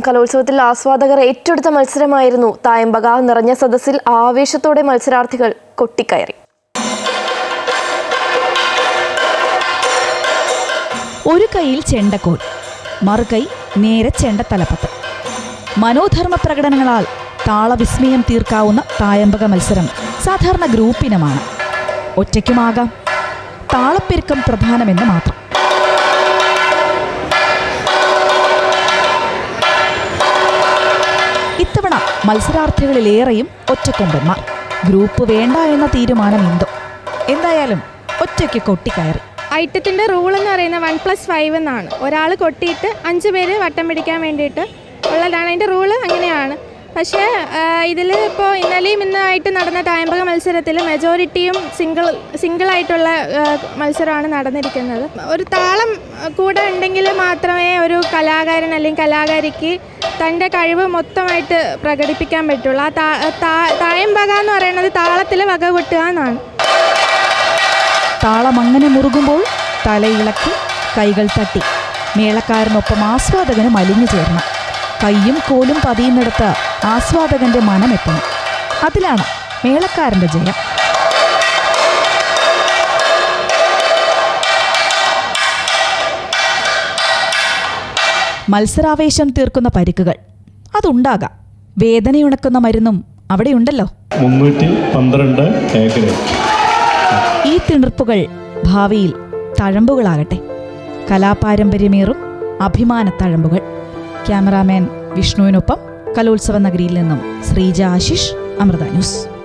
കലോത്സവത്തിൽ ആസ്വാദകർ ഏറ്റെടുത്ത മത്സരമായിരുന്നു. തായമ്പക നിറഞ്ഞ സദസ്സിൽ ആവേശത്തോടെ മത്സരാർത്ഥികൾ കൊട്ടിക്കയറി. ഒരു കൈയിൽ ചെണ്ടക്കോൽ മറുകൈ നേരെ ചെണ്ടത്തലപ്പത്ത്. മനോധർമ്മ പ്രകടനങ്ങളാൽ താളവിസ്മയം തീർക്കാവുന്ന തായമ്പക മത്സരം സാധാരണ ഗ്രൂപ്പിനമാണ്. ഒറ്റയ്ക്കുമാകാം. താളപ്പെരുക്കം പ്രധാനമെന്ന് മാത്രം. മത്സരാർത്ഥികളിലേറെയും ഒറ്റക്കൊമ്പന്മാർ. ഗ്രൂപ്പ് വേണ്ട എന്ന തീരുമാനം എന്തോ എന്തായാലും ഒറ്റയ്ക്ക് കൊട്ടിക്കയറി. ഐറ്റത്തിന്റെ റൂൾ എന്ന് പറയുന്നത് വൺ പ്ലസ് ഫൈവ് എന്നാണ്. ഒരാൾ കൊട്ടിയിട്ട് അഞ്ച് പേര് വട്ടം പിടിക്കാൻ വേണ്ടിയിട്ട് ഉള്ളതാണ്. അതിന്റെ റൂൾ അങ്ങനെയാണ്. പക്ഷേ ഇതിൽ ഇപ്പോൾ ഇന്നലെയും ഇന്നായിട്ട് നടന്ന തായമ്പക മത്സരത്തിൽ മെജോറിറ്റിയും സിംഗിൾ സിംഗിളായിട്ടുള്ള മത്സരമാണ് നടന്നിരിക്കുന്നത്. ഒരു താളം കൂടെ ഉണ്ടെങ്കിൽ മാത്രമേ ഒരു കലാകാരൻ അല്ലെങ്കിൽ കലാകാരിക്ക് തന്റെ കഴിവ് മൊത്തമായിട്ട് പ്രകടിപ്പിക്കാൻ പറ്റുള്ളൂ. ആ തായം വക എന്ന് പറയുന്നത് താളത്തിൽ വക കൊട്ടുക എന്നാണ്. താളം അങ്ങനെ മുറുകുമ്പോൾ ഇളക്കി കൈകൾ തട്ടി. മേളക്കാരനൊപ്പം ആസ്വാദകന് മലിഞ്ഞു ചേർന്നു. കൈയും കോലും പതിയുന്നിടത്ത് ആസ്വാദകന്റെ മനമെത്തണം. അതിലാണ് മേളക്കാരന്റെ ജയം. മത്സരാവേശം തീർക്കുന്ന പരിക്കുകൾ. അതുണ്ടാകാം. വേദനയുണക്കുന്ന മരുന്നും അവിടെയുണ്ടല്ലോ. മുന്നൂറ്റി പന്ത്രണ്ട് ഈ തിണർപ്പുകൾ ഭാവിയിൽ തഴമ്പുകളാകട്ടെ. കലാപാരമ്പര്യമേറും അഭിമാന തഴമ്പുകൾ ക്യാമറാമാൻ വിഷ്ണുവിനൊപ്പം കലോത്സവ നഗരിയിൽ നിന്നും ശ്രീജ ആശിഷ് അമൃത ന്യൂസ്.